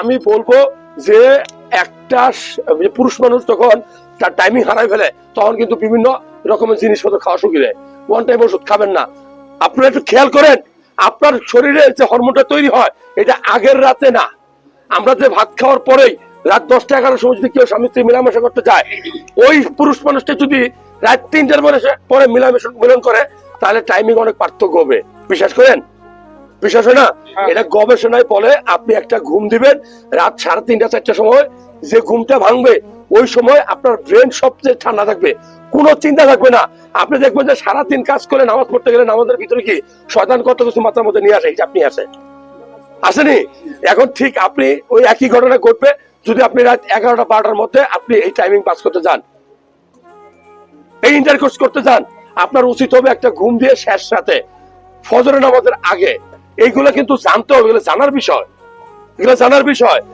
আমি বলব যে একটা পুরুষ মানুষ যখন তার টাইমিং হারাই ফেলে, তখন কিন্তু বিভিন্ন রকমের জিনিসপত্র খাওয়া শুকিয়ে দেয়। ওয়ান টাইম ওষুধ খাবেন না। আপনারা একটু খেয়াল করেন, আপনার শরীরে যে হরমোনটা তৈরি হয়, এটা আগের রাতে না। আমরা যে ভাত খাওয়ার পরেই রাত দশটা এগারোর সময় যদি কেউ স্বামী স্ত্রী মেলামেশা করতে যায়, ওই পুরুষ মানুষটা যদি রাত তিনটার পরে মিলামেশা মিলন করে, তাহলে টাইমিং অনেক পার্থক্য হবে। বিশ্বাস করেন? বিশ্বাস। এটা গবেষণায় বলে আপনি একটা ঘুম দিবেন, রাত সাড়ে তিনটা চারটার সময়, যে ঘুমটা ভাঙবে, ওই সময় আপনার ব্রেন সবচেয়ে ঠান্ডা থাকবে। কোনো চিন্তা থাকবে না। আপনি দেখবেন যে সারা দিন কাজ করে, নামাজ পড়তে গেলে নামাজের ভিতরে কি শয়তান কত কিছু মাথার মধ্যে নিয়ে আসে, এই আপনি আসে আসেনি? এখন ঠিক আপনি ওই একই ঘটনা ঘটবে, যদি আপনি রাত এগারোটা, বারোটার মধ্যে আপনি এই টাইমিং পাস করতে যান। এই ইন্টারকোর্স করতে যান। আপনার উচিত হবে একটা ঘুম দিয়ে শেষ সাথে ফজরের নামাজের আগে এইগুলো কিন্তু জানতে হবে এগুলো জানার বিষয়। এগুলো জানার বিষয়।